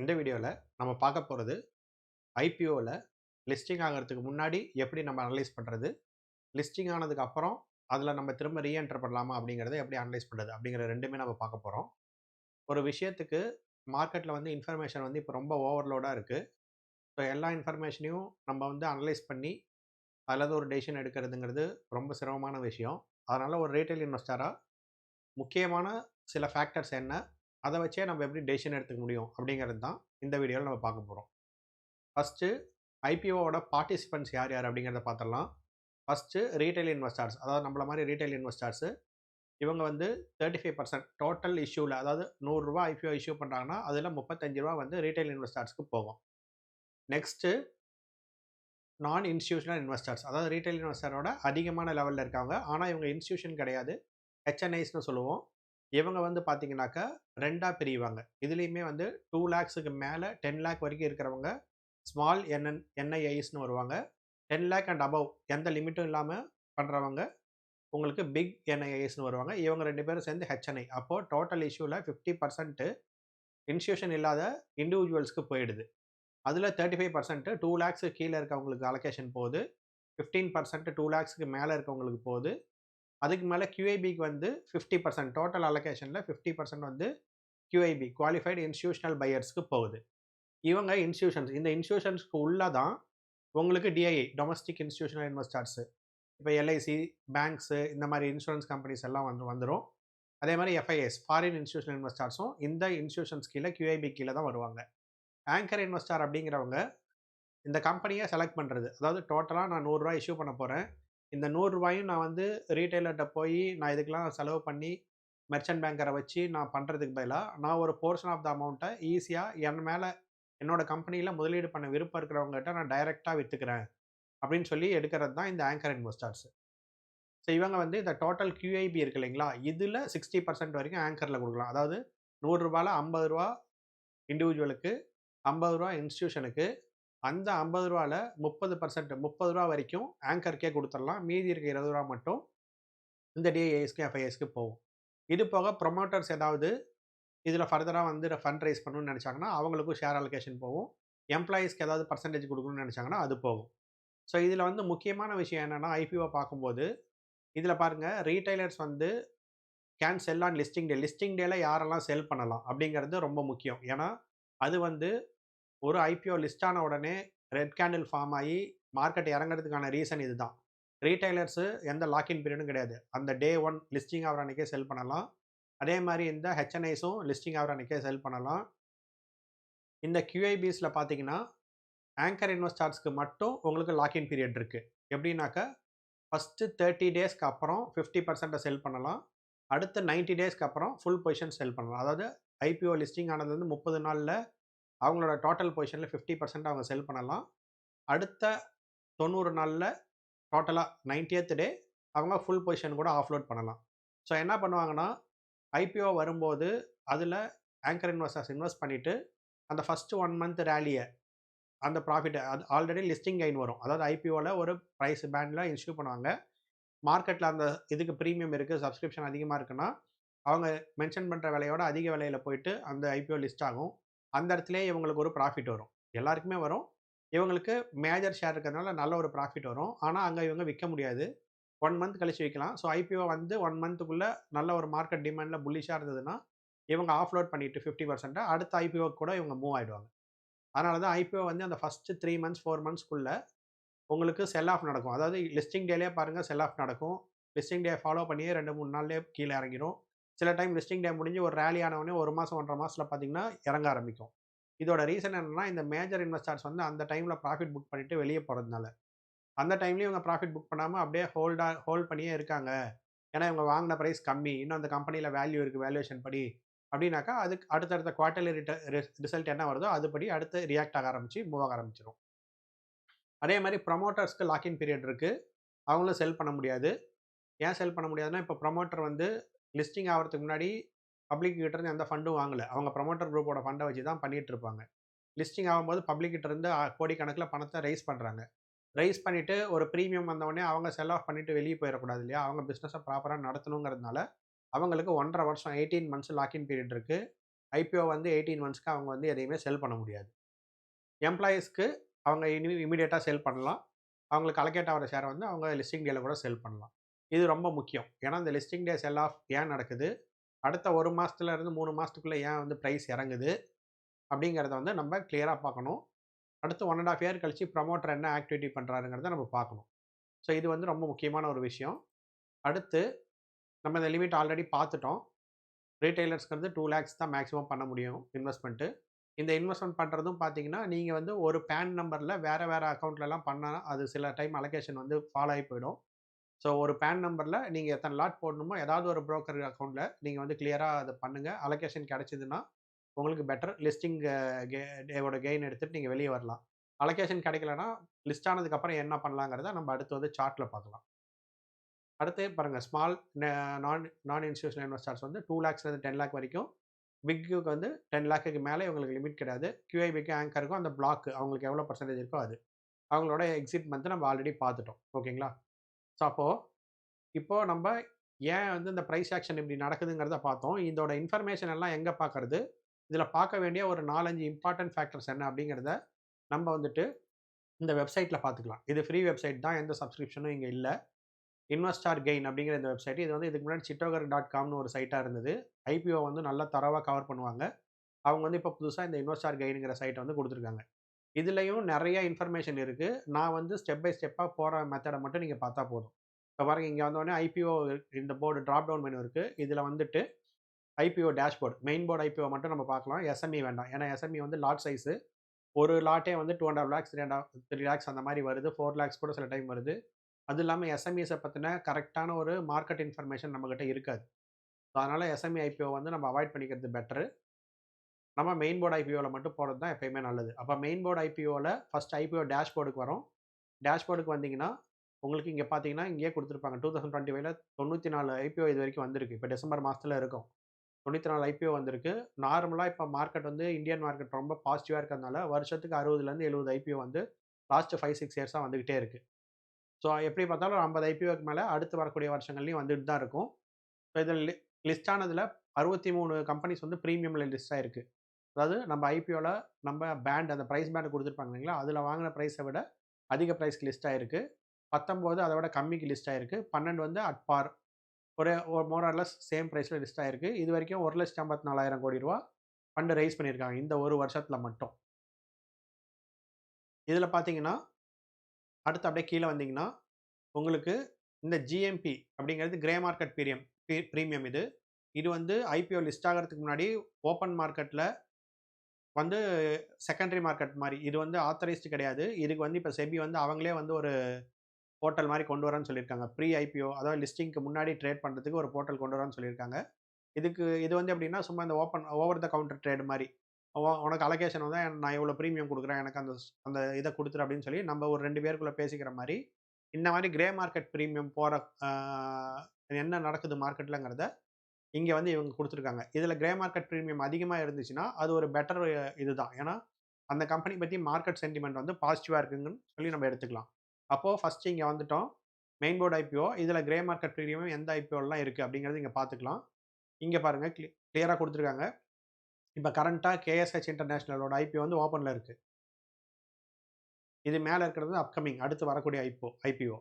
இந்த வீடியோவில் நம்ம பார்க்க போகிறது ஐபிஓவில் லிஸ்டிங் ஆகிறதுக்கு முன்னாடி எப்படி நம்ம அனலைஸ் பண்ணுறது லிஸ்டிங் ஆனதுக்கு அப்புறம் அதில் நம்ம திரும்ப ரீஎன்டர் பண்ணலாமா அப்படிங்கிறத எப்படி அனலைஸ் பண்ணுறது அப்படிங்கிற ரெண்டுமே நம்ம பார்க்க போகிறோம் ஒரு விஷயத்துக்கு மார்க்கெட்டில் வந்து இன்ஃபர்மேஷன் வந்து இப்போ ரொம்ப ஓவர்லோடாக இருக்குது ஸோ எல்லா இன்ஃபர்மேஷனையும் நம்ம வந்து அனலைஸ் பண்ணி அதில் ஒரு டெசிஷன் எடுக்கிறதுங்கிறது ரொம்ப சிரமமான விஷயம். அதனால் ஒரு ரீட்டைல் இன்வெஸ்டராக முக்கியமான சில ஃபேக்டர்ஸ் என்ன? அதை வச்சே நம்ம எப்படி டெசிஷன் எடுத்துக்க முடியும் அப்படிங்கிறது தான் இந்த வீடியோவில் நம்ம பார்க்க போகிறோம் ஃபஸ்ட்டு ஐபிஓவோட பார்ட்டிசிபெண்ட்ஸ் யார் யார் அப்படிங்கிறத பார்த்துடலாம். ஃபஸ்ட்டு ரீட்டைல் இன்வெஸ்டர்ஸ் அதாவது நம்மள மாதிரி ரீட்டைல் இன்வெஸ்டர்ஸு இவங்க வந்து தேர்ட்டி ஃபைவ் பர்சன்ட் டோட்டல் இஷ்யூவில் அதாவது நூறுரூவா ஐபிஓ இஷ்யூ பண்ணுறாங்கன்னா அதில் முப்பத்தஞ்சு ரூபா வந்து ரீட்டைல் இன்வெஸ்டர்ஸ்க்கு போகும். நெக்ஸ்ட்டு நான் இன்ஸ்டியூஷனல் இன்வெஸ்டர்ஸ் அதாவது ரீட்டைல் இன்வெஸ்டரோட அதிகமான லெவலில் இருக்காங்க ஆனால் இவங்க இன்ஸ்டியூஷன் கிடையாது. ஹெச்என்ஐஸ்னு சொல்லுவோம். இவங்க வந்து பார்த்தீங்கன்னாக்கா ரெண்டாக பிரிவாங்க. இதுலேயுமே வந்து டூ லேக்ஸுக்கு மேலே டென் லேக் வரைக்கும் இருக்கிறவங்க ஸ்மால் என்என் என்ஐஐஸ்னு வருவாங்க. டென் லேக் அண்ட் அபவ் எந்த லிமிட்டும் இல்லாமல் பண்ணுறவங்க உங்களுக்கு பிக் என்ஐஐஸ்னு வருவாங்க. இவங்க ரெண்டு பேரும் சேர்ந்து ஹெச்என்ஐ அப்போது டோட்டல் இஷ்யூவில் ஃபிஃப்டி பர்சன்ட்டு இன்ஸ்டியூஷன் இல்லாத இண்டிவிஜுவல்ஸ்க்கு போயிடுது. அதில் தேர்ட்டி ஃபைவ் பர்சன்ட்டு டூ லேக்ஸுக்கு கீழே இருக்கவங்களுக்கு அலோகேஷன் போகுது. ஃபிஃப்டீன் பர்சன்ட் டூ லேக்ஸுக்கு மேலே இருக்கவங்களுக்கு போகுது. அதுக்கு மேலே கியூஐபிக்கு வந்து ஃபிஃப்டி பர்சன்ட் டோட்டல் அலோகேஷனில் ஃபிஃப்டி பர்சன்ட் வந்து கியூஐபி குவாலிஃபைடு இன்ஸ்டியூஷனல் பையர்ஸ்க்கு போகுது. இவங்க இன்ஸ்டியூஷன்ஸ் இந்த இன்ஸ்டியூஷன்ஸ்க்கு உள்ளே தான் உங்களுக்கு டிஐஏ டொமஸ்டிக் இன்ஸ்டியூஷனல் இன்வெஸ்டர்ஸு இப்போ எல்ஐசி பேங்க்ஸு இந்த மாதிரி இன்சூரன்ஸ் கம்பெனிஸ் எல்லாம் வந்து வந்துடும் அதே மாதிரி எஃப்ஐஎஸ் ஃபாரின் இன்ஸ்டியூஷனல் இன்வெஸ்டர்ஸும் இந்த இன்ஸ்டியூஷன்ஸ் கீழே கியூஐபி கீழே தான் வருவாங்க. ஆங்கர் இன்வெஸ்டார் அப்படிங்கிறவங்க இந்த கம்பெனியை செலக்ட் பண்ணுறது அதாவது டோட்டலாக நான் நூறுரூவா இஷ்யூ பண்ண போகிறேன் இந்த நூறுரூவாயும் நான் வந்து ரீட்டைலர்கிட்ட போய் நான் இதுக்கெலாம் செலவு பண்ணி மெர்ச்சன்ட் பேங்கரை வச்சு நான் பண்ணுறதுக்கு பதிலாக நான் ஒரு போர்ஷன் ஆஃப் த அமௌண்ட்டை ஈஸியாக என் மேலே என்னோட கம்பெனியில் முதலீடு பண்ண விருப்பம் இருக்கிறவங்ககிட்ட நான் டைரெக்டாக விற்றுக்கிறேன் அப்படின்னு சொல்லி எடுக்கிறது தான் இந்த ஆங்கர் இன்வெஸ்டர்ஸ் ஸோ இவங்க வந்து இந்த டோட்டல் கியூஐபி இருக்கு இல்லைங்களா? இதில் சிக்ஸ்டி பர்சன்ட் வரைக்கும் ஆங்கரில் கொடுக்கலாம். அதாவது நூறுரூபாவில் ஐம்பது ரூபா இண்டிவிஜுவலுக்கு ஐம்பது ரூபா இன்ஸ்டியூஷனுக்கு அந்த ஐம்பது ரூபாவில் முப்பது பர்சன்ட் முப்பது ரூபா வரைக்கும் ஆங்கருக்கே கொடுத்துடலாம். மீதி இருக்க இருபது ரூபா மட்டும் இந்த டிஏஎஸ்க்கு எஃப்ஐஎஸ்க்கு போகும். இது போக ப்ரொமோட்டர்ஸ் ஏதாவது இதில் ஃபர்தராக வந்து ஃபண்ட் ரைஸ் பண்ணணும்னு நினச்சாங்கன்னா அவங்களுக்கும் ஷேர் அலோகேஷன் போகும். எம்ப்ளாயீஸ்க்கு ஏதாவது பர்சன்டேஜ் கொடுக்கணும்னு நினச்சாங்கன்னா அது போகும். ஸோ இதில் வந்து முக்கியமான விஷயம் என்னென்னா ஐபிஓ பார்க்கும்போது இதில் பாருங்கள் ரீட்டைலர்ஸ் வந்து can sell on listing day listing டேல யாரெல்லாம் செல் பண்ணலாம் அப்படிங்கிறது ரொம்ப முக்கியம். ஏன்னா அது வந்து ஒரு ஐபிஓ லிஸ்ட் ஆன உடனே ரெட் கேண்டில் ஃபார்ம் ஆகி மார்க்கெட் இறங்குறதுக்கான ரீசன் இதுதான். ரீட்டைலர்ஸு எந்த லாக்இன் பீரியடும் கிடையாது. அந்த டே ஒன் லிஸ்டிங் ஆகிற அன்றைக்கே செல் பண்ணலாம். அதே மாதிரி இந்த ஹெச்என்ஐஸும் லிஸ்டிங் ஆகிற அன்றைக்கே செல் பண்ணலாம். இந்த கியூஐபிஸில் பார்த்தீங்கன்னா ஆங்கர் இன்வெஸ்டார்ஸ்க்கு மட்டும் உங்களுக்கு லாக்இன் பீரியட் இருக்குது எப்படின்னாக்கா ஃபஸ்ட்டு தேர்ட்டி டேஸ்க்கு அப்புறம் ஃபிஃப்டி பர்சன்ட்டை செல் பண்ணலாம். அடுத்த நைன்ட்டி டேஸ்க்கு அப்புறம் ஃபுல் பொசிஷன் செல் பண்ணலாம். அதாவது ஐபிஓ லிஸ்டிங் ஆனது வந்து முப்பது நாளில் அவங்களோட டோட்டல் பொசிஷனில் ஃபிஃப்டி பர்சன்ட் அவங்க செல் பண்ணலாம். அடுத்த தொண்ணூறு நாளில் டோட்டலாக நைன்டியத் டே அவங்க ஃபுல் பொசிஷன் கூட ஆஃப்லோட் பண்ணலாம். ஸோ என்ன பண்ணுவாங்கன்னா ஐபிஓ வரும்போது அதில் ஆங்கர் இன்வெஸ்டர்ஸ் இன்வெஸ்ட் பண்ணிவிட்டு அந்த ஃபஸ்ட்டு ஒன் மந்த் ரேலியை அந்த ப்ராஃபிட்டை அது ஆல்ரெடி லிஸ்டிங் கைன் வரும். அதாவது ஐபிஓவில் ஒரு ப்ரைஸ் பேண்டில் இஷ்யூ பண்ணுவாங்க. மார்க்கெட்டில் அந்த இதுக்கு ப்ரீமியம் இருக்குது சப்ஸ்கிரிப்ஷன் அதிகமாக இருக்குன்னா அவங்க மென்ஷன் பண்ணுற விலையோட அதிக விலையில் போயிட்டு அந்த ஐபிஓ லிஸ்ட் ஆகும். அந்த இடத்துல இவங்களுக்கு ஒரு ப்ராஃபிட் வரும். எல்லாருக்குமே வரும். இவங்களுக்கு மேஜர் ஷேர் இருக்கிறதுனால நல்ல ஒரு ப்ராஃபிட் வரும். ஆனால் அங்கே இவங்க விற்க முடியாது. ஒன் மந்த் கழிச்சு விற்கலாம் ஸோ ஐபிஓ வந்து ஒன் மந்த்துக்குள்ளே நல்ல ஒரு மார்க்கெட் டிமாண்டில் புல்லிஷாக இருந்ததுன்னா இவங்க ஆஃப்லோட் பண்ணிட்டு ஃபிஃப்டி பர்சன்ட்டை அடுத்த ஐபிஓ கூட இவங்க மூவ் ஆகிடுவாங்க அதனால தான் ஐபிஓ வந்து அந்த ஃபஸ்ட்டு த்ரீ மந்த்ஸ் ஃபோர் மந்த்ஸ்க்குள்ளே உங்களுக்கு செல் ஆஃப் நடக்கும். அதாவது லிஸ்டிங் டேலே பாருங்கள் செல் ஆஃப் நடக்கும். லிஸ்டிங் டே ஃபாலோ பண்ணியே ரெண்டு மூணு நாள்லேயே கீழே இறங்கிடும் சில டைம் லிஸ்டிங் டே முடிஞ்சு ஒரு ரேலி ஆனவொடனே ஒரு மாதம் ஒன்றரை மாதத்தில் பார்த்தீங்கன்னா இறங்க ஆரம்பிக்கும். இதோட ரீசன் என்னென்னா இந்த மேஜர் இன்வெஸ்டர்ஸ் வந்து அந்த டைமில் ப்ராஃபிட் புக் பண்ணிவிட்டு வெளியே போகிறதுனால அந்த டைம்லேயும் இவங்க ப்ராஃபிட் புக் பண்ணாமல் அப்படியே ஹோல்டாக ஹோல்ட் பண்ணியே இருக்காங்க. ஏன்னா இவங்க வாங்கின ப்ரைஸ் கம்மி. இன்னும் அந்த கம்பெனியில் வேல்யூ இருக்குது வேல்யூஷன் படி. அப்படின்னாக்கா அதுக்கு அடுத்தடுத்த குவார்ட்டர்லி ரிசல்ட் என்ன வருதோ அதுபடி அடுத்து ரியாக்ட் ஆக ஆரம்பிச்சு மூவ் ஆக ஆரம்பிச்சிடும் அதே மாதிரி ப்ரொமோட்டர்ஸ்க்கு லாக்இன் பீரியட் இருக்குது அவங்களும் செல் பண்ண முடியாது. ஏன் செல் பண்ண முடியாதுன்னா இப்போ ப்ரொமோட்டர் வந்து லிஸ்டிங் ஆகிறதுக்கு முன்னாடி பப்ளிக் கிட்டேருந்து எந்த ஃபண்டும் வாங்கலை. அவங்க ப்ரொமோட்டர் குரூப்போட ஃபண்டை வச்சு தான் பண்ணிகிட்டு இருப்பாங்க. லிஸ்டிங் ஆகும்போது பப்ளிக் கிட்டேருந்து கோடிக்கணக்கில் பணத்தை ரைஸ் பண்ணுறாங்க ரைஸ் பண்ணிவிட்டு ஒரு ப்ரீமியம் வந்தவொடனே அவங்க செல் ஆஃப் பண்ணிவிட்டு வெளியே போயிடக்கூடாது இல்லையா? அவங்க பிஸ்னஸை ப்ராப்பராக நடத்தணுங்கிறதுனால அவங்களுக்கு ஒன்றரை வருஷம் eighteen months lock in period இருக்குது ஐபிஓ வந்து எயிட்டீன் மந்த்ஸ்க்கு அவங்க வந்து எதையுமே செல் பண்ண முடியாது. எம்ப்ளாயீஸ்க்கு அவங்க இனி இமீடியட்டாக செல் பண்ணலாம். அவங்களுக்கு அலகேட் ஆகிற ஷேரை வந்து அவங்க லிஸ்டிங் டேல கூட செல் பண்ணலாம். இது ரொம்ப முக்கியம். ஏன்னா இந்த லிஸ்டிங் டே செல் ஆஃப் ஏன் நடக்குது? அடுத்த ஒரு மாதத்துலேருந்து மூணு மாதத்துக்குள்ளே ஏன் வந்து ப்ரைஸ் இறங்குது? அப்படிங்கிறத வந்து நம்ம கிளியராக பார்க்கணும். அடுத்து ஒன் அண்ட் ஆஃப் இயர் கழிச்சு ப்ரமோட்டர் என்ன ஆக்டிவிட்டி பண்ணுறாருங்கிறத நம்ம பார்க்கணும். ஸோ இது வந்து ரொம்ப முக்கியமான ஒரு விஷயம். அடுத்து நம்ம இந்த லிமிட் ஆல்ரெடி பார்த்துட்டோம். ரீட்டைலர்ஸ்க்கு டூ லேக்ஸ் தான் மேக்ஸிமம் பண்ண முடியும் இன்வெஸ்ட்மெண்ட்டு இந்த இன்வெஸ்ட்மெண்ட் பண்ணுறதும் பார்த்தீங்கன்னா நீங்கள் வந்து ஒரு பேன் நம்பரில் வேறு வேறு அக்கௌண்ட்லலாம் பண்ணால் அது சில டைம் அலகேஷன் வந்து ஃபாலோ ஆகி போயிடும். ஸோ ஒரு பேன் நம்பரில் நீங்கள் எத்தனை லாட் போடணுமோ ஏதாவது ஒரு ப்ரோக்கர் அக்கௌண்ட்டில் நீங்கள் வந்து கிளியராக அதை பண்ணுங்கள் அலோகேஷன் கிடச்சிதுன்னா உங்களுக்கு பெட்டர் லிஸ்டிங் டேவோட கெயின் எடுத்துகிட்டு நீங்கள் வெளியே வரலாம். அலோகேஷன் கிடைக்கலனா லிஸ்ட் ஆனதுக்கப்புறம் என்ன பண்ணலாங்கிறத நம்ம அடுத்து வந்து சார்ட்டில் பார்க்கலாம். அடுத்து பாருங்கள் small non non institutional investors வந்து டூ லேக்ஸ்லேருந்து டென் லேக் வரைக்கும் பிக்குக்கு வந்து டென் லேக்குக்கு மேலே இவங்களுக்கு லிமிட் கிடையாது. கியூஐபிக்கு ஆங்கருக்கும் அந்த பிளாக் அவங்களுக்கு எவ்வளோ பர்சன்டேஜ் இருக்கோ அது. அவங்களோட எக்ஸிட் மந்த்து நம்ம ஆல்ரெடி பார்த்துட்டோம். ஓகேங்களா ஸோ அப்போது இப்போது நம்ம ஏன் வந்து இந்த ப்ரைஸ் ஆக்ஷன் இப்படி நடக்குதுங்கிறத பார்த்தோம். இதோட இன்ஃபர்மேஷன் எல்லாம் எங்கே பார்க்கறது? இதில் பார்க்க வேண்டிய ஒரு நாலஞ்சு இம்பார்ட்டன்ட் ஃபேக்டர்ஸ் என்ன அப்படிங்கிறத நம்ம வந்துட்டு இந்த வெப்சைட்டில் பார்த்துக்கலாம். இது ஃப்ரீ வெப்சைட் தான் எந்த சப்ஸ்கிரிப்ஷனும் இங்கே இல்லை. இன்வெஸ்டார் கெயின் அப்படிங்கிற இந்த வெப்சைட் இது வந்து இதுக்கு முன்னாடி சிட்டோகர் டாட் காம்னு ஒரு சைட்டாக இருந்தது. ஐபிஓ வந்து நல்லா தரவாக கவர் பண்ணுவாங்க. அவங்க வந்து இப்போ புதுசாக இந்த இன்வெஸ்டார் கெயினுங்கிற சைட்டை வந்து கொடுத்துருக்காங்க. இதுலேயும் நிறைய இன்ஃபர்மேஷன் இருக்குது நான் வந்து ஸ்டெப் பை ஸ்டெப்பாக போகிற மெத்தடை மட்டும் நீங்கள் பார்த்தா போதும். இப்போ பாருங்க இங்கே வந்தோடனே ஐபிஓ இந்த போர்டு ட்ராப் டவுன் மெனு இருக்குது இதில் வந்துட்டு IPO dashboard main board IPO மட்டும் நம்ம பார்க்கலாம். எஸ்எம்இ வேண்டாம். ஏன்னா எஸ்எம்இ வந்து லாட் சைஸு ஒரு லாட்டே வந்து two and half lakhs three and three lakhs அந்த மாதிரி வருது. ஃபோர் லேக்ஸ் கூட சில டைம் வருது. அது இல்லாமல் எஸ்எம்இஸை பற்றின கரெக்டான ஒரு மார்க்கெட் இன்ஃபர்மேஷன் நம்மக்கிட்ட இருக்காது. ஸோ அதனால் எஸ்எம்இ ஐபிஓ வந்து நம்ம அவாய்ட் பண்ணிக்கிறது பெட்ரு நம்ம மெயின் போர்டு ஐபிஓவில் மட்டும் போகிறது தான் எப்பயுமே நல்லது. அப்போ மெயின் போர்டு ஐபிஓவில் ஃபஸ்ட் ஐபிஓ டேஷ்போர்டுக்கு வரும். டேஷ்போர்டுக்கு வந்தீங்கன்னா உங்களுக்கு இங்கே பார்த்தீங்கன்னா இங்கேயே கொடுத்துருப்பாங்க. டூ தௌசண்ட் டுவெண்ட்டி ஃபைவ்ல தொண்ணூற்றி நாலு ஐபிஓ இது வரைக்கும் வந்திருக்கு. இப்போ டிசம்பர் மாதத்தில் இருக்கும். தொண்ணூற்றி நாலு ஐபிஓ வந்திருக்கு. நார்மலாக இப்போ மார்க்கெட் வந்து இந்தியன் மார்க்கெட் ரொம்ப பாசிட்டிவாக இருக்கிறதுனால வருஷத்துக்கு அறுபதுலேருந்து எழுபது ஐபிஓ வந்து லாஸ்ட் ஃபைவ் சிக்ஸ் இயர்ஸாக வந்துக்கிட்டே இருக்குது ஸோ எப்படி பார்த்தாலும் ஒரு ஐம்பது ஐபிஓக்கு மேலே அடுத்து வரக்கூடிய வருஷங்கள்லையும் வந்துட்டு தான் இருக்கும். ஸோ இதில் லி லிஸ்ட் ஆனதில் அறுபத்தி மூணு கம்பெனிஸ் வந்து ப்ரீமியமில் லிஸ்ட் ஆகிருக்கு அதாவது நம்ம ஐபிஓவில் நம்ம பேண்ட் அந்த ப்ரைஸ் பேண்ட் கொடுத்துருப்பாங்க இல்லைங்களா? அதில் வாங்கின ப்ரைஸை விட அதிக ப்ரைஸ்க்கு லிஸ்ட் ஆகிருக்கு பத்தொம்போது அதை விட கம்மிக்கு லிஸ்ட் ஆகிருக்கு பன்னெண்டு வந்து அட் பார் ஒரு ஒரு மோரர்லெஸ் சேம் ப்ரைஸில் லிஸ்ட் ஆகிருக்கு இது வரைக்கும் ஒரு லட்சத்தி ஐம்பத்தி நாலாயிரம் கோடி ரூபா ஃபண்டு ரைஸ் பண்ணியிருக்காங்க. இந்த ஒரு வருஷத்தில் மட்டும். இதில் பார்த்தீங்கன்னா அடுத்து அப்படியே கீழே வந்தீங்கன்னா உங்களுக்கு இந்த ஜிஎம்பி அப்படிங்கிறது கிரே மார்க்கெட் பீரியம் ப்ரீமியம் இது. இது வந்து ஐபிஓ லிஸ்ட் ஆகிறதுக்கு முன்னாடி ஓப்பன் மார்க்கெட்டில் வந்து செகண்டரி மார்க்கெட் மாதிரி. இது வந்து ஆத்தரைஸ்டு கிடையாது. இதுக்கு வந்து இப்போ செபி வந்து அவங்களே வந்து ஒரு போர்ட்டல் மாதிரி கொண்டு வரேன்னு சொல்லியிருக்காங்க. ப்ரீ ஐபிஓ அதாவது லிஸ்டிங்க்கு முன்னாடி ட்ரேட் பண்ணுறதுக்கு ஒரு போர்ட்டல் கொண்டு வரேன்னு சொல்லியிருக்காங்க. இதுக்கு இது வந்து எப்படின்னா சும்மா இந்த open over the counter trade மாதிரி. உனக்கு அலகேஷன் வந்து நான் இவ்வளோ ப்ரீமியம் கொடுக்குறேன். எனக்கு அந்த அந்த இதை கொடுத்துரு அப்படின்னு சொல்லி நம்ம ஒரு ரெண்டு பேருக்குள்ளே பேசிக்கிற மாதிரி இந்த மாதிரி கிரே மார்க்கெட் ப்ரீமியம் போகிற என்ன நடக்குது மார்க்கெட்லங்கிறத இங்கே வந்து இவங்க கொடுத்துருக்காங்க. இதில் கிரே மார்க்கெட் ப்ரீமியம் அதிகமாக இருந்துச்சுன்னா அது ஒரு பெட்டர் இதுதான். ஏன்னா அந்த கம்பெனி பற்றி மார்க்கெட் சென்டிமெண்ட் வந்து பாசிட்டிவாக இருக்குங்கன்னு சொல்லி நம்ம எடுத்துக்கலாம். அப்போது ஃபஸ்ட்டு இங்கே வந்துட்டோம். மெயின் போர்டு ஐபிஓ இதில் கிரே மார்க்கெட் ப்ரீமியம் எந்த ஐபிஓலாம் இருக்குது அப்படிங்கிறது இங்கே பார்த்துக்கலாம் இங்கே பாருங்கள் கிளி கிளியராக கொடுத்துருக்காங்க. இப்போ கரண்ட்டாக கேஎஸ்ஹெச் இன்டர்நேஷ்னலோட ஐபிஓ வந்து ஓப்பனில் இருக்குது இது மேலே இருக்கிறது அப்கமிங் அடுத்து வரக்கூடிய ஐப்போ ஐபிஓ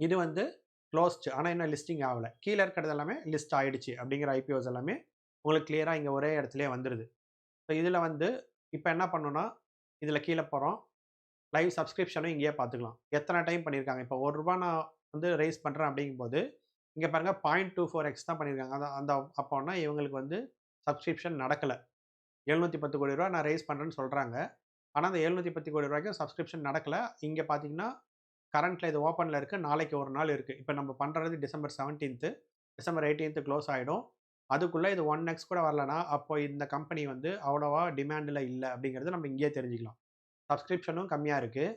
இது வந்து க்ளோஸ்டு ஆனால் என்ன லிஸ்டிங் ஆகலை. கீழே இருக்கிறது எல்லாமே லிஸ்ட் ஆகிடுச்சு அப்படிங்கிற ஐபிஓஸ் எல்லாமே உங்களுக்கு கிளியராக இங்கே ஒரே இடத்துலேயே வந்துடுது ஸோ இதில் வந்து இப்போ என்ன பண்ணணும்னா இதில் கீழே போகிறோம் லைவ் சப்ஸ்கிரிப்ஷனும் இங்கேயே பார்த்துக்கலாம். எத்தனை டைம் பண்ணியிருக்காங்க இப்போ ஒரு ரூபா நான் வந்து ரைஸ் பண்ணுறேன் அப்படிங்கும்போது இங்கே பாருங்கள் பாயிண்ட் டூ ஃபோர் எக்ஸ் தான் பண்ணியிருக்காங்க அந்த அந்த அப்போனா இவங்களுக்கு வந்து சப்ஸ்கிரிப்ஷன் நடக்கலை. எழுநூற்றி பத்து கோடி ரூபா நான் ரைஸ் பண்ணுறேன்னு சொல்கிறாங்க ஆனால் அந்த எழுநூற்றி பத்து கோடி ரூபாய்க்கும் சப்ஸ்கிரிப்ஷன் நடக்கலை. இங்கே பார்த்தீங்கன்னா கரண்ட்டில் இது ஓப்பனில் இருக்குது நாளைக்கு ஒரு நாள் இருக்குது இப்போ நம்ம பண்ணுறது December seventeenth December eighteenth close ஆகிடும் அதுக்குள்ளே இது ஒன் எக்ஸ் கூட வரலனா அப்போ இந்த கம்பெனி வந்து அவ்வளோவா டிமாண்டில் இல்லை அப்படிங்கிறது நம்ம இங்கேயே தெரிஞ்சுக்கலாம். சப்ஸ்கிரிப்ஷனும் கம்மியாக இருக்குது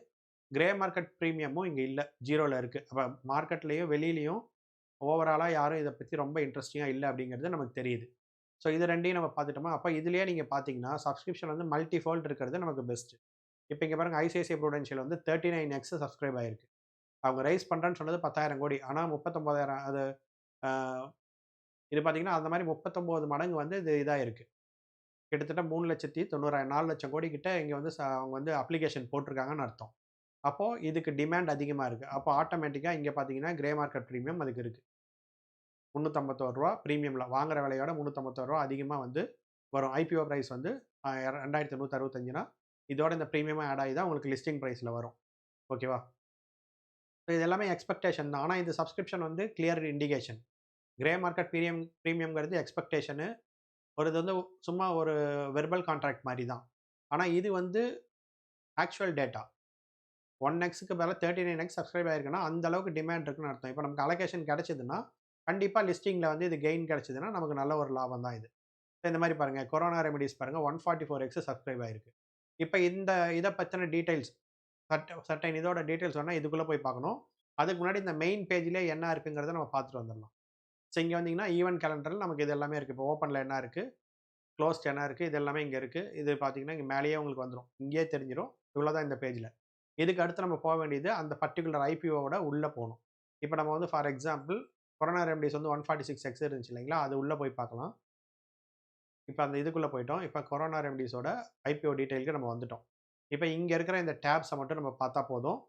கிரே மார்க்கெட் ப்ரீமியமும் இங்கே இல்லை. ஜீரோவில் இருக்குது அப்போ மார்க்கெட்லேயும் வெளியிலையும் ஓவராலாக யாரும் இதை பற்றி ரொம்ப இன்ட்ரெஸ்டிங்காக இல்லை அப்படிங்கிறது நமக்கு தெரியுது. ஸோ இது ரெண்டையும் நம்ம பார்த்துட்டோமா? அப்போ இதுலேயே நீங்கள் பார்த்தீங்கன்னா சப்ஸ்கிரிப்ஷன் வந்து மல்டி ஃபோல்ட் இருக்கிறது நமக்கு பெஸ்ட்டு இப்போ இங்கே பாருங்கள் ஐசிஐசிஐ ப்ரூடென்ஷியல் வந்து தேர்ட்டி நைன் எக்ஸ் சப்ஸ்கிரைப் ஆகிருக்கு அவங்க ரைஸ் பண்ணுறேன்னு சொன்னது பத்தாயிரம் கோடி. ஆனால் முப்பத்தொம்போதாயிரம் அது இது பார்த்தீங்கன்னா அந்த மாதிரி முப்பத்தொம்போது மடங்கு வந்து இது இதாக இருக்குது கிட்டத்தட்ட மூணு லட்சத்தி தொண்ணூறாயிரம் நாலு லட்சம் கோடி கிட்ட இங்கே வந்து அவங்க வந்து அப்ளிகேஷன் போட்டிருக்காங்கன்னு அர்த்தம். அப்போது இதுக்கு டிமாண்ட் அதிகமாக இருக்குது அப்போ ஆட்டோமேட்டிக்காக இங்கே பார்த்தீங்கன்னா கிரே மார்க்கெட் ப்ரீமியம் அதுக்கு இருக்குது முந்நூற்றம்பத்தோரு ரூபா ப்ரீமியமில் வாங்குற விலையோட முந்நூற்றம்பத்தோரு ரூபா அதிகமாக வந்து வரும். ஐபிஓ ப்ரைஸ் வந்து ரெண்டாயிரத்தி நூற்றி அறுபத்தஞ்சுனா இதோட இந்த ப்ரீமியமாக ஆட் ஆகி தான் உங்களுக்கு லிஸ்டிங் ப்ரைஸில் வரும். ஓகேவா ஸோ இது எல்லாமே எக்ஸ்பெக்டேஷன் தான். ஆனால் இந்த சப்ஸ்கிரிப்ஷன் வந்து clear indication grey market premium ப்ரீமியம்ங்கிறது expectation ஒரு இது வந்து சும்மா ஒரு வெர்பல் கான்ட்ராக்ட் மாதிரி தான். ஆனால் இது வந்து ஆக்சுவல் டேட்டா ஒன் எக்ஸுக்கு மேலே தேர்ட்டி நைன் எக்ஸ் சப்ஸ்கிரைப் ஆயிருக்குன்னா அந்த அளவுக்கு டிமாண்ட் இருக்குன்னு அர்த்தம். இப்போ நமக்கு அலோகேஷன் கிடச்சிதுன்னா கண்டிப்பாக லிஸ்டிங்கில் வந்து இது கெயின் கிடச்சிதுன்னா நமக்கு நல்ல ஒரு லாபம் தான் இது. இந்த மாதிரி பாருங்கள் கொரோனா ரெமெடிஸ் பாருங்கள் one forty four X subscribe ஆயிருக்கு. இப்போ இந்த இதை பற்றின டீட்டெயில்ஸ் சட்ட சட்டைன் இதோட டீட்டெயில்ஸ் வேணால் இதுக்குள்ளே போய் பார்க்கணும். அதுக்கு முன்னாடி இந்த மெயின் பேஜ்லேயே என்ன இருக்குங்கிறத நம்ம பார்த்துட்டு வந்துடலாம் ஸோ இங்கே வந்தீங்கன்னா ஈவெண்ட் கேலண்டரில் நமக்கு இது எல்லாமே இருக்குது இப்போ ஓப்பனில் என்ன இருக்குது க்ளோஸ்ட் என்ன இருக்குது இது எல்லாமே இங்கே இருக்குது இது பார்த்தீங்கன்னா இங்கே மேலேயே உங்களுக்கு வந்துடும் இங்கேயே தெரிஞ்சிடும் இவ்வளோ தான் இந்த பேஜில். இதுக்கு அடுத்து நம்ம போக வேண்டியது அந்த பர்டிகுலர் ஐபிஓவோட உள்ளே போகணும். இப்போ நம்ம வந்து ஃபார் எக்ஸாம்பிள் கொரோனா ரெமடிஸ் வந்து ஒன் ஃபார்ட்டி சிக்ஸ் எக்ஸ் இருந்துச்சு இல்லைங்களா? அது உள்ளே போய் பார்க்கலாம். இப்போ அந்த இதுக்குள்ளே போயிட்டோம். இப்போ கொரோனா ரெமடிஸோட ஐபிஓ டீட்டெயிலுக்கு நம்ம வந்துட்டோம். இப்போ இங்கே இருக்கிற இந்த டேப்ஸை மட்டும் நம்ம பார்த்தா போதும்.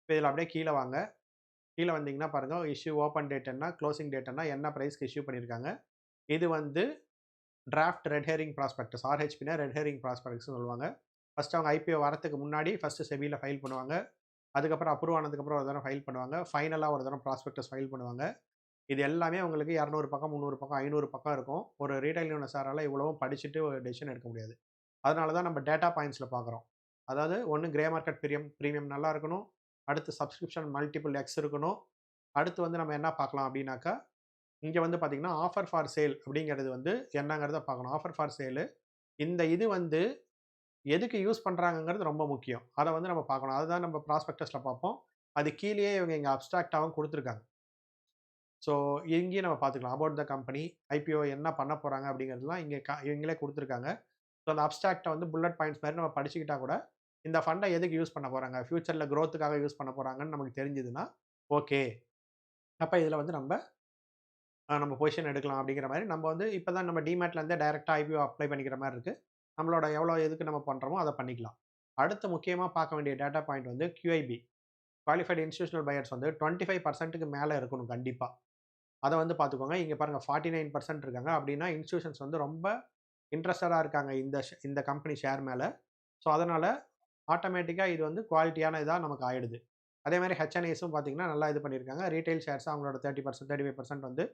இப்போ இதில் அப்படியே கீழே வாங்க. கீழே வந்தீங்கன்னா பாருங்கள் இஷ்யூ ஓப்பன் டேட் என்ன க்ளோசிங் டேட் என்ன என்ன ப்ரைஸ்க்கு இஷ்யூ பண்ணியிருக்காங்க. இது வந்து டிராஃப்ட் ரெட் ஹேரிங் ப்ராஸ்பெக்டஸ் ஆர்ஹெச்பினா ரெட் ஹேரிங் ப்ராஸ்பெக்ட்ஸ்னு சொல்லுவாங்க. ஃபஸ்ட் அவங்க ஐபிஓ வரத்துக்கு முன்னாடி ஃபஸ்ட்டு செபியில் ஃபைல் பண்ணுவாங்க. அதுக்கப்புறம் அப்ரூவ் ஆனதுக்கப்புறம் ஒரு தடவை ஃபைல் பண்ணுவாங்க. ஃபைனலாக ஒரு தடவை ப்ராஸ்பெக்டஸ் ஃபைல் பண்ணுவாங்க. இது எல்லாமே உங்களுக்கு இரநூறு பக்கம் முந்நூறு பக்கம் ஐநூறு பக்கம் இருக்கும். ஒரு ரீட்டைல் யூனிட் சாரால் இவ்வளவும் படிச்சுட்டு ஒரு டெசிஷன் எடுக்க முடியாது. அதனால தான் நம்ம டேட்டா பாயிண்ட்ஸில் பார்க்குறோம் அதாவது ஒன்று கிரே மார்க்கெட் ப்ரீமியம் ப்ரீமியம் நல்லா இருக்கணும். அடுத்து சப்ஸ்கிரிப்ஷன் மல்டிபிள் எக்ஸ் இருக்கணும். அடுத்து வந்து நம்ம என்ன பார்க்கலாம் அப்படின்னாக்கா இங்கே வந்து பார்த்திங்கன்னா ஆஃபர் ஃபார் சேல் அப்படிங்கிறது வந்து என்னங்கிறத பார்க்கணும். ஆஃபர் ஃபார் சேலு இந்த இது வந்து எதுக்கு யூஸ் பண்ணுறாங்கங்கிறது ரொம்ப முக்கியம். அதை வந்து நம்ம பார்க்கணும். அதுதான் நம்ம ப்ராஸ்பெக்டஸில் பார்ப்போம். அது கீழேயே இவங்க இங்கே அப்டாக்டாகவும் கொடுத்துருக்காங்க. ஸோ இங்கேயும் நம்ம பார்த்துக்கலாம். அபவுட் த கம்பெனி ஐபிஓ என்ன பண்ண போகிறாங்க அப்படிங்கிறதுலாம் இங்கே க இவங்களே கொடுத்துருக்காங்க. ஸோ அந்த அப்டாக்டை வந்து புல்லட் பாயிண்ட்ஸ் மாதிரி நம்ம படிச்சுக்கிட்டா கூட இந்த ஃபண்டை எதுக்கு யூஸ் பண்ண போகிறாங்க ஃப்யூச்சரில் க்ரோத்துக்காக யூஸ் பண்ண போகிறாங்கன்னு நமக்கு தெரிஞ்சதுன்னா ஓகே அப்போ இதில் வந்து நம்ம நம்ம பொசிஷன் எடுக்கலாம் அப்படிங்கிற மாதிரி நம்ம வந்து இப்போ தான் நம்ம டிமேட்லேருந்தே டைரெக்டாக ஐபிஓ அப்ளை பண்ணிக்கிற மாதிரி இருக்குது நம்மளோட எவ்வளோ எதுக்கு நம்ம பண்ணுறோமோ அதை பண்ணிக்கலாம். அடுத்து முக்கியமாக பார்க்க வேண்டிய டேட்டா பாயிண்ட் வந்து கியூஐபி குவாலிஃபைடு இன்ஸ்டியூஷனல் பையர்ஸ் வந்து டுவெண்ட்டி ஃபைவ் பர்சன்ட்டுக்கு மேலே இருக்கணும் கண்டிப்பாக அதை வந்து பார்த்துக்கோங்க இங்கே பாருங்கள் ஃபார்ட்டி நைன் பர்சன்ட் இருக்காங்க. அப்படின்னா இன்ஸ்டியூஷன்ஸ் வந்து ரொம்ப இன்ட்ரெஸ்டடாக இருக்காங்க இந்த இந்த கம்பெனி ஷேர் மேலே. ஸோ அதனால் ஆட்டோமேட்டிக்காக இது வந்து குவாலிட்டியான இதாக நமக்கு ஆயிடுது. அதே மாதிரி ஹெச்என்ஐஸும் பார்த்தீங்கன்னா நல்லா இது பண்ணியிருக்காங்க. ரீட்டைல் ஷேர்ஸ் அவங்களோட thirty percent thirty five percent வந்து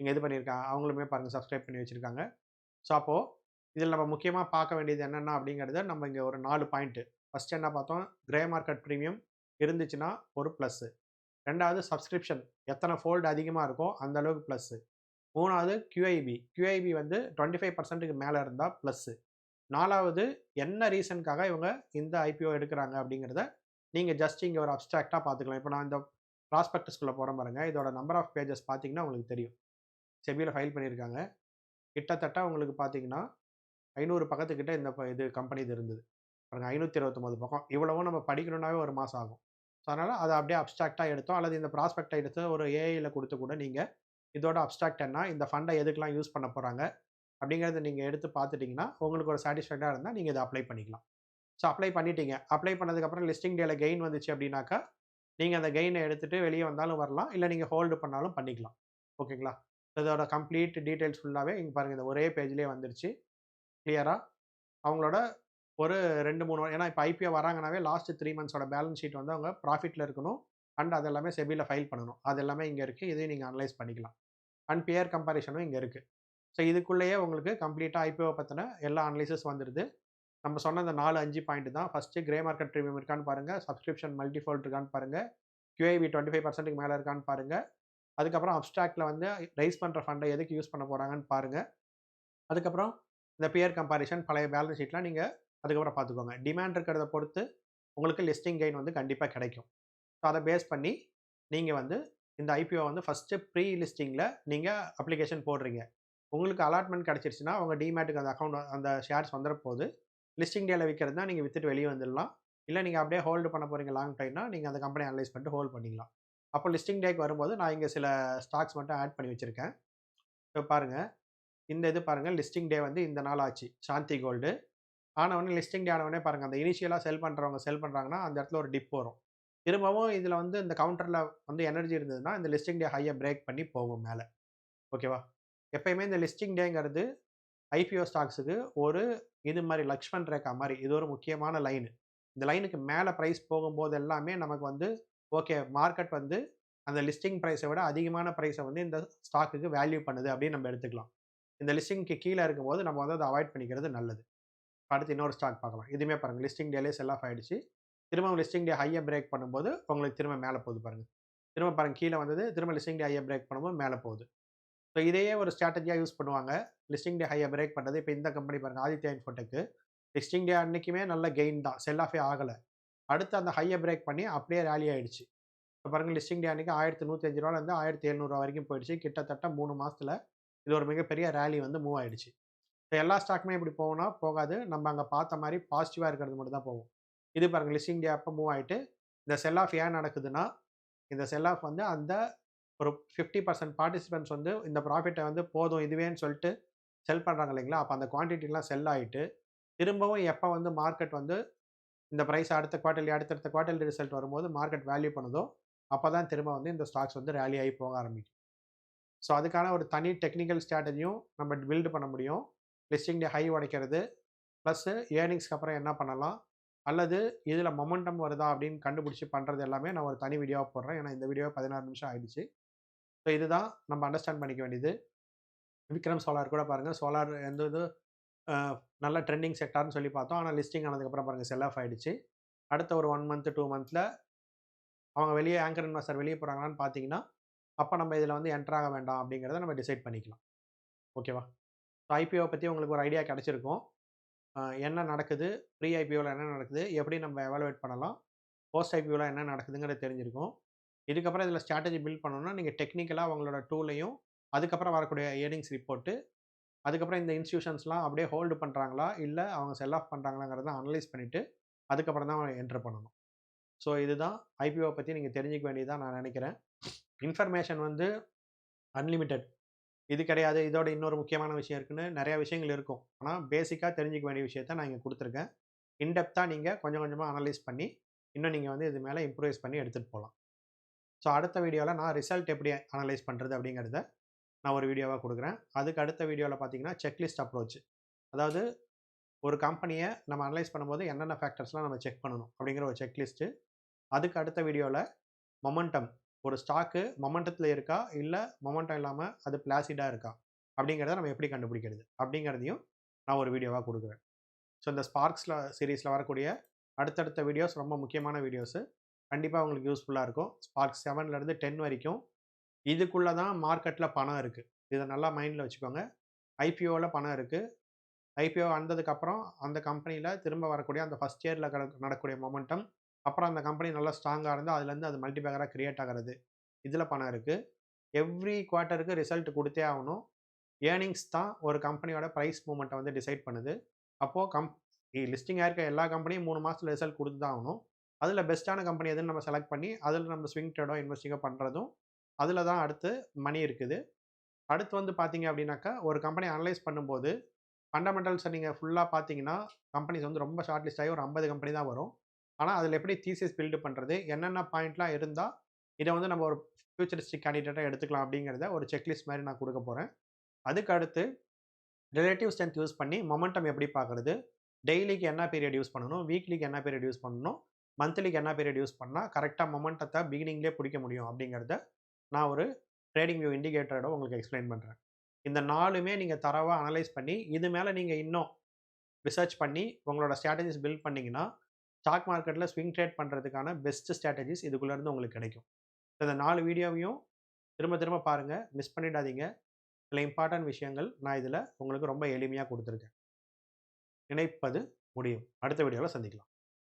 இங்கே இது பண்ணியிருக்காங்க. அவங்களுமே பாருங்கள் சப்ஸ்கிரைப் பண்ணி வச்சுருக்காங்க. ஸோ அப்போது இதில் நம்ம முக்கியமாக பார்க்க வேண்டியது என்னென்ன அப்படிங்கிறத நம்ம இங்கே ஒரு நாலு பாயிண்ட்டு ஃபஸ்ட் என்ன பார்த்தோம்? கிரே மார்க்கெட் ப்ரீமியம் இருந்துச்சுன்னா ஒரு ப்ளஸ்ஸு ரெண்டாவது சப்ஸ்கிரிப்ஷன் எத்தனை ஃபோல்டு அதிகமாக இருக்கோ அந்த அளவுக்கு ப்ளஸ்ஸு மூணாவது கியூஐபி கியூஐபி வந்து டுவெண்ட்டி ஃபைவ் பர்சன்ட்டுக்கு மேலே இருந்தால் ப்ளஸ்ஸு நாலாவது என்ன ரீசனுக்காக இவங்க இந்த ஐபிஓ எடுக்கிறாங்க அப்படிங்கிறத நீங்கள் ஜஸ்ட் இங்கே ஒரு அப்டாக்டாக பார்த்துக்கலாம். இப்போ நான் இந்த ப்ராஸ்பெக்டஸ்குள்ளே போகிறேன் பாருங்க. இதோட நம்பர் ஆஃப் பேஜஸ் பார்த்தீங்கன்னா உங்களுக்கு தெரியும். செபியில் ஃபைல் பண்ணியிருக்காங்க. கிட்டத்தட்ட உங்களுக்கு பார்த்தீங்கன்னா ஐநூறு பக்கத்துக்கிட்ட இந்த இது கம்பெனி இது இருந்தது. பாருங்கள் ஐநூற்றி இருபத்தொம்போது பக்கம். இவ்வளவும் நம்ம படிக்கணுன்னாவே ஒரு மாதம் ஆகும். அதனால் அதை அப்படியே அப்டாக்டாக எடுத்தோம். அல்லது இந்த ப்ராஸ்பெக்டை எடுத்து ஒரு ஏஐயில் கொடுத்து கூட நீங்கள் இதோட அப்டாக்ட் என்ன இந்த ஃபண்டை எதுக்கெலாம் யூஸ் பண்ண போகிறாங்க அப்படிங்கிறத நீங்கள் எடுத்து பார்த்துட்டிங்கன்னா உங்களுக்கு ஒரு சாட்டிஸ்ஃபைடாக இருந்தால் நீங்கள் இதை அப்ளை பண்ணிக்கலாம். ஸோ அப்ளை பண்ணிட்டீங்க. அப்ளை பண்ணதுக்கப்புறம் லிஸ்டிங் டேல கெயின் வந்துச்சு அப்படின்னாக்கா நீங்கள் அந்த கெயினை எடுத்துகிட்டு வெளியே வந்தாலும் வரலாம். இல்லை நீங்கள் ஹோல்டு பண்ணாலும் பண்ணிக்கலாம். ஓகேங்களா? இதோட கம்ப்ளீட் டீட்டெயில்ஸ் ஃபுல்லாகவே இங்கே பாருங்கள் இந்த ஒரே பேஜ்லேயே வந்துருச்சு. கிளியராக அவங்களோட ஒரு 2, 3 ஏன்னா இப்போ ஐபிஓ வராங்கனாவே லாஸ்ட் த்ரீ மந்த்ஸோட பேலன்ஸ் ஷீட் வந்து அவங்க ப்ராஃபிட்டில் இருக்கணும். அண்ட் அது எல்லாமே செபில ஃபைல் பண்ணணும். அது எல்லாமே இங்கே இருக்குது இதையும் நீங்கள் அனலைஸ் பண்ணிக்கலாம். அண்ட் பியர் கம்பாரிஷனும் இங்கே இருக்குது ஸோ இதுக்குள்ளேயே உங்களுக்கு கம்ப்ளீட்டாக ஐபிஓ பற்றின எல்லா அனலைசஸ் வந்துடுது நம்ம சொன்ன அந்த 4, 5 பாயிண்ட் தான். ஃபஸ்ட்டு கிரே மார்க்கெட் ப்ரீமியம் இருக்கான்னு பாருங்கள் சப்ஸ்கிரிப்ஷன் மல்டிஃபோல்ட் இருக்கான்னு பாருங்கள் QIB 25%க்கு மேல இருக்கான்னு பாருங்கள் அதுக்கப்புறம் அப்ஸ்ட்ராக்ட்ல வந்து ரைஸ் பண்ணுற ஃபண்டை எதுக்கு யூஸ் பண்ண போகிறாங்கன்னு பாருங்கள் அதுக்கப்புறம் இந்த பியர் கம்பாரிஷன் பழைய பேலன்ஸ் ஷீட்லாம் நீங்கள் அதுக்கப்புறம் பார்த்துக்கோங்க. டிமாண்ட் இருக்கிறத பொறுத்து உங்களுக்கு லிஸ்டிங் கெயின் வந்து கண்டிப்பாக கிடைக்கும். ஸோ அதை பேஸ் பண்ணி நீங்கள் வந்து இந்த ஐபிஓ வந்து ஃபஸ்ட்டு ப்ரீ லிஸ்டிங்கில் நீங்கள் அப்ளிகேஷன் போடுறீங்க. உங்களுக்கு அலாட்மெண்ட் கிடச்சிருச்சுன்னா அவங்க டிமேட்டுக்கு அந்த அக்கௌண்ட் அந்த ஷேர்ஸ் வந்துற போது லிஸ்டிங் டேல விற்கிறதுனா நீங்கள் வித்துட்டு வெளியே வந்துடலாம். இல்லை நீங்கள் அப்படியே ஹோல்டு பண்ண போறீங்க லாங் டைம்னா நீங்கள் அந்த கம்பெனி அனலைஸ் பண்ணிட்டு ஹோல்ட் பண்ணிக்கலாம். அப்போ லிஸ்டிங் டேக்கு வரும்போது நான் இங்கே சில ஸ்டாக்ஸ் மட்டும் ஆட் பண்ணி வச்சுருக்கேன் இப்போ பாருங்கள் இந்த இது பாருங்கள் லிஸ்டிங் டே வந்து இந்த நாள் ஆச்சு. சாந்தி கோல்டு. ஆனவொடனே லிஸ்டிங் டே பாருங்கள் பாருங்க அந்த இனிஷியலாக செல் பண்ணுறவங்க செல் பண்ணுறாங்கன்னா அந்த இடத்துல ஒரு டிப் வரும். திரும்பவும் இதில் வந்து இந்த கவுண்டரில் வந்து எனர்ஜி இருந்ததுன்னா இந்த லிஸ்டிங் டே ஹையை பிரேக் பண்ணி போகும் மேலே ஓகேவா? எப்பயுமே இந்த லிஸ்டிங் டேங்கிறது ஐபிஓ ஸ்டாக்ஸுக்கு ஒரு இது மாதிரி லக்ஷ்மன் ரேகா மாதிரி இது ஒரு முக்கியமான லைன். இந்த லைனுக்கு மேலே ப்ரைஸ் போகும்போது எல்லாமே நமக்கு வந்து ஓகே மார்க்கெட் வந்து அந்த லிஸ்டிங் ப்ரைஸை விட அதிகமான ப்ரைஸை வந்து இந்த ஸ்டாக்குக்கு வேல்யூ பண்ணுது அப்படின்னு நம்ம எடுத்துக்கலாம். இந்த லிஸ்டிங்க்கு கீழே இருக்கும்போது நம்ம வந்து அதை அவாய்ட் பண்ணிக்கிறது நல்லது. அடுத்து இன்னொரு ஸ்டாக் பார்க்கலாம். இதுவுமே பாருங்கள் லிஸ்டிங் டேலே செல் ஆஃப் ஆகிடுச்சு திரும்ப லிஸ்டிங் டே ஹையை பிரேக் பண்ணும்போது உங்களுக்கு திரும்ப மேலே போகுது பாருங்கள் திரும்ப பாருங்க கீழே வந்தது. திரும்ப லிஸ்டிங் டே ஹையை பிரேக் பண்ணும்போது மேலே போகுது. ஸோ இதையே ஒரு ஸ்ட்ராட்டஜியாக யூஸ் பண்ணுவாங்க. லிஸ்டிங் டே ஹையை பிரேக் பண்ணுறது இப்போ இந்த கம்பெனி பாருங்க ஆதித்யா இன்ஃபோடெக். லிஸ்டிங் டே அன்னைக்குமே நல்ல கெயின் தான். செல் ஆஃபே ஆகலை அடுத்து அந்த ஹையை பிரேக் பண்ணி அப்படியே ரேலி ஆயிடுச்சு. இப்போ பாருங்கள் லிஸ்டிங் டே அன்னைக்கு ரூ. 1105 இருந்து ஆயிரத்தி எழுநூறுவா வரைக்கும் போயிடுச்சு. கிட்டத்தட்ட மூணு மாதத்தில் இது ஒரு மிகப்பெரிய ரேலி வந்து மூவ் ஆயிடுச்சு. இப்போ எல்லா ஸ்டாக்குமே இப்படி போகும்னா போகாது. நம்ம அங்கே பார்த்த மாதிரி பாசிட்டிவாக இருக்கிறது மட்டும் தான் போகும். இது பாருங்கள் லிஸ்டிங் டே அப்போ மூவ் ஆகிட்டு இந்த செல் ஆஃப் ஏன் நடக்குதுன்னா, இந்த செல் ஆஃப் வந்து அந்த ஒரு 50% பார்ட்டிசிபென்ட்ஸ் வந்து இந்த ப்ராஃபிட்டை வந்து போதும் இதுவேன்னு சொல்லிட்டு செல் பண்ணுறாங்க இல்லைங்களா? அப்போ அந்த குவான்டிட்டிலாம் செல் ஆகிட்டு திரும்பவும் எப்போ வந்து மார்க்கெட் வந்து இந்த ப்ரைஸ் அடுத்த குவார்ட்டர்லி அடுத்தடுத்த குவார்ட்டர்லி ரிசல்ட் வரும்போது மார்க்கெட் வேல்யூ பண்ணுதோ, அப்பதான் திரும்ப வந்து இந்த ஸ்டாக்ஸ் வந்து ரேலி ஆகி போக ஆரம்பிக்கும். ஸோ அதுக்கான ஒரு தனி டெக்னிக்கல் ஸ்ட்ராட்டஜியும் நம்ம பில்டு பண்ண முடியும். லிஸ்டிங் டே ஹை உடைக்கிறது. ப்ளஸ்ஸு ஏர்னிங்ஸ்க்கு அப்புறம் என்ன பண்ணலாம்? அல்லது இதில் மொமெண்டம் வருதா அப்படின்னு கண்டுபிடிச்சி பண்ணுறது எல்லாமே நான் ஒரு தனி வீடியோவாக போடுறேன். ஏன்னா இந்த வீடியோ 16 நிமிஷம் ஆகிடுச்சு ஸோ இதுதான் நம்ம அண்டர்ஸ்டாண்ட் பண்ணிக்க வேண்டியது. விக்ரம் சோலார் கூட பாருங்கள் சோலார் எந்த இது நல்ல ட்ரெண்டிங் செக்டார்னு சொல்லி பார்த்தோம். ஆனால் லிஸ்டிங் ஆனதுக்கப்புறம் பாருங்கள் செல் ஆஃப் ஆகிடுச்சு அடுத்த ஒரு ஒன் மந்த்து டூ மந்த்தில் அவங்க வெளியே ஆங்கர் இன்வெஸ்டர் வெளியே போகிறாங்களான்னு பார்த்தீங்கன்னா, அப்போ நம்ம இதில் வந்து என்ட்ராக வேண்டாம் அப்படிங்கிறத நம்ம டிசைட் பண்ணிக்கலாம். ஓகேவா? ஸோ ஐபிஓ பற்றி உங்களுக்கு ஒரு ஐடியா கிடச்சிருக்கும் என்ன நடக்குது? ப்ரீ ஐபிஓவில் என்ன நடக்குது? எப்படி நம்ம எவாலுவேட் பண்ணலாம்? போஸ்ட் ஐபிஓவில் என்ன நடக்குதுங்கிறது தெரிஞ்சிருக்கும். இதுக்கப்புறம் இதில் ஸ்ட்ராட்டஜி பில்ட் பண்ணணும்னா நீங்கள் டெக்னிக்கலாக அவங்களோட டூலையும், அதுக்கப்புறம் வரக்கூடிய இயரிங்ஸ் ரிப்போர்ட்டு அதுக்கப்புறம் இந்த இன்ஸ்டியூஷன்ஸ்லாம் அப்படியே ஹோல்டு பண்ணுறாங்களா இல்லை அவங்க செல் ஆஃப் பண்ணுறாங்களாங்கிறத அனலைஸ் பண்ணிவிட்டு அதுக்கப்புறம் தான் என்டர் பண்ணணும். ஸோ இதுதான் ஐபிஓ பற்றி நீங்கள் தெரிஞ்சிக்க வேண்டியதாக நான் நினைக்கிறேன். இன்ஃபர்மேஷன் வந்து அன்லிமிட்டெட் இது கிடையாது. இதோட இன்னொரு முக்கியமான விஷயம் இருக்குன்னு நிறையா விஷயங்கள் இருக்கும். ஆனால் பேசிக்காக தெரிஞ்சுக்க வேண்டிய விஷயத்த நான் இங்கே கொடுத்துருக்கேன் இன்டெப்த்தாக நீங்கள் கொஞ்சம் கொஞ்சமாக அனலைஸ் பண்ணி, இன்னும் நீங்கள் வந்து இது மேலே இம்ப்ரூவைஸ் பண்ணி எடுத்துகிட்டு போகலாம் ஸோ அடுத்த வீடியோவில் நான் ரிசல்ட் எப்படி அனலைஸ் பண்ணுறது அப்படிங்கிறத நான் ஒரு வீடியோவாக கொடுக்குறேன் அதுக்கு அடுத்த வீடியோவில் பார்த்தீங்கன்னா, செக்லிஸ்ட் அப்ரோச். அதாவது ஒரு கம்பெனியை நம்ம அனலைஸ் பண்ணும்போது என்னென்ன ஃபேக்டர்ஸ்லாம் நம்ம செக் பண்ணணும் அப்படிங்கிற ஒரு செக்லிஸ்ட்டு அதுக்கு அடுத்த வீடியோவில் மொமெண்டம். ஒரு ஸ்டாக்கு மொமெண்டத்தில் இருக்கா? இல்லை மொமெண்டம் இல்லாமல் அது பிளாசிடாக இருக்கா? அப்படிங்கிறத நம்ம எப்படி கண்டுபிடிக்கிறது? அப்படிங்கிறதையும் நான் ஒரு வீடியோவாக கொடுக்குறேன் ஸோ இந்த ஸ்பார்க்ஸில் சீரீஸில் வரக்கூடிய அடுத்தடுத்த வீடியோஸ் ரொம்ப முக்கியமான வீடியோஸ். கண்டிப்பாக உங்களுக்கு யூஸ்ஃபுல்லாக இருக்கும். ஸ்பார்க் செவன்லேருந்து டென் வரைக்கும் இதுக்குள்ளே தான் மார்க்கெட்டில் பணம் இருக்குது இதை நல்லா மைண்டில் வச்சுக்கோங்க. ஐபிஓவில் பணம் இருக்குது ஐபிஓ வந்ததுக்கப்புறம் அந்த கம்பெனியில் திரும்ப வரக்கூடிய அந்த ஃபஸ்ட் இயரில் கட நடக்கக்கூடிய மொமெண்டம், அப்புறம் அந்த கம்பெனி நல்லா ஸ்ட்ராங்காக இருந்தால் அதுலேருந்து அது மல்டிபேக்கராக கிரியேட் ஆகுறது. இதில் பணம் இருக்குது எவ்ரி குவார்ட்டருக்கு ரிசல்ட் கொடுத்தே ஆகணும். ஏர்னிங்ஸ் தான் ஒரு கம்பெனியோட ப்ரைஸ் மூமெண்ட்டை வந்து டிசைட் பண்ணுது. அப்போது கம் லிஸ்டிங் ஆயிருக்க எல்லா கம்பெனியும் மூணு மாதத்தில் ரிசல்ட் கொடுத்து தான் ஆகணும். அதில் பெஸ்ட்டான கம்பெனி எதுன்னு நம்ம செலக்ட் பண்ணி, அதில் நம்ம ஸ்விங் ட்ரேடோ, இன்வெஸ்டிங்கோ பண்ணுறதும் அதில் தான் அடுத்து மணி இருக்குது. அடுத்து வந்து பார்த்தீங்க அப்படின்னாக்கா, ஒரு கம்பெனி அனலைஸ் பண்ணும்போது, ஃபண்டமெண்டல்ஸை நீங்கள் ஃபுல்லாக பார்த்தீங்கன்னா, கம்பெனிஸ் வந்து ரொம்ப ஷார்ட் லிஸ்ட் ஆகி ஒரு 50 கம்பெனி தான் வரும். ஆனால் அதில் எப்படி தீசிஸ் பில்டு பண்ணுறது என்னென்ன பாயிண்ட்லாம் இருந்தால் இதை வந்து நம்ம ஒரு ஃபியூச்சரிஸ்டிக் கேண்டிடேட்டாக எடுத்துக்கலாம் அப்படிங்கிறத ஒரு செக்லிஸ்ட் மாதிரி நான் கொடுக்க போகிறேன் அதுக்கு அடுத்து ரிலேட்டிவ் ஸ்ட்ரென்த் யூஸ் பண்ணி மொமெண்டம் எப்படி பார்க்குறது டெய்லிக்கு என்ன பீரியட் யூஸ் பண்ணணும்? வீக்லிக்கு என்ன பீரியட் யூஸ் பண்ணணும்? மந்த்லிக்கு என்ன பீரியட் யூஸ் பண்ணால் கரெக்டாக மொமெண்டத்தை பிகினிங்லேயே பிடிக்க முடியும் அப்படிங்கிறத நான் ஒரு ட்ரேடிங் வியூ இண்டிகேட்டரோட உங்களுக்கு எக்ஸ்பிளைன் பண்ணுறேன் இந்த நாலுமே நீங்கள் தரவாக அனலைஸ் பண்ணி இது மேலே நீங்கள் இன்னும் ரிசர்ச் பண்ணி உங்களோட ஸ்ட்ராட்டஜிஸ் பில்ட் பண்ணிங்கன்னா ஸ்டாக் மார்க்கெட்டில் ஸ்விங் ட்ரேட் பண்ணுறதுக்கான பெஸ்ட் ஸ்ட்ராட்டஜிஸ் இதுக்குள்ளேருந்து உங்களுக்கு கிடைக்கும். இந்த நாலு வீடியோவையும் திரும்ப திரும்ப பாருங்கள் மிஸ் பண்ணிடாதீங்க. சில இம்பார்ட்டன்ட் விஷயங்கள் நான் இதில் உங்களுக்கு ரொம்ப எளிமையாக கொடுத்துருக்கேன். நினைப்பது முடியும். அடுத்த வீடியோவில் சந்திக்கலாம்.